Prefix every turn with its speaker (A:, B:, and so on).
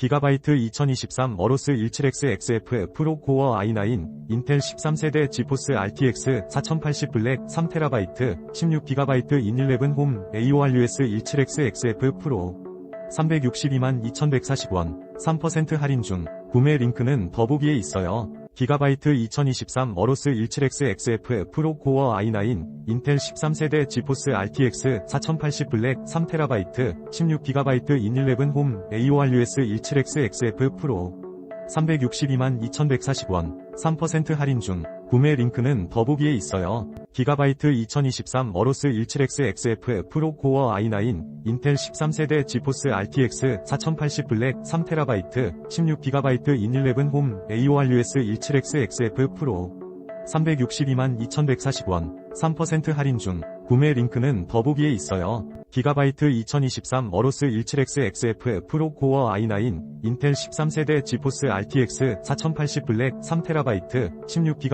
A: 기가바이트 2023 어로스 17X XF 프로 코어 i9 인텔 13세대 지포스 RTX 4080 블랙 3TB 16GB 인11 홈 AORUS 17X XF 프로 362만 2140원 3% 할인 중 구매 링크는 더보기에 있어요. 기가바이트 2023 어로스 17X XF 프로 코어 i9 인텔 13세대 지포스 RTX 4080 블랙 3TB 16GB 인11 홈 AORUS 17X XF 프로 362만 2140원 3% 할인 중 구매 링크는 더보기에 있어요. 기가바이트 2023 어로스 17X XF 프로 코어 i9 인텔 13세대 지포스 RTX 4080 블랙 3TB 16GB 인11 홈 AORUS 17X XF 프로 362만 2140원 3% 할인 중 구매 링크는 더보기에 있어요. 기가바이트 2023 어로스 17X XF 프로 코어 i9 인텔 13세대 지포스 RTX 4080 블랙 3TB 16GB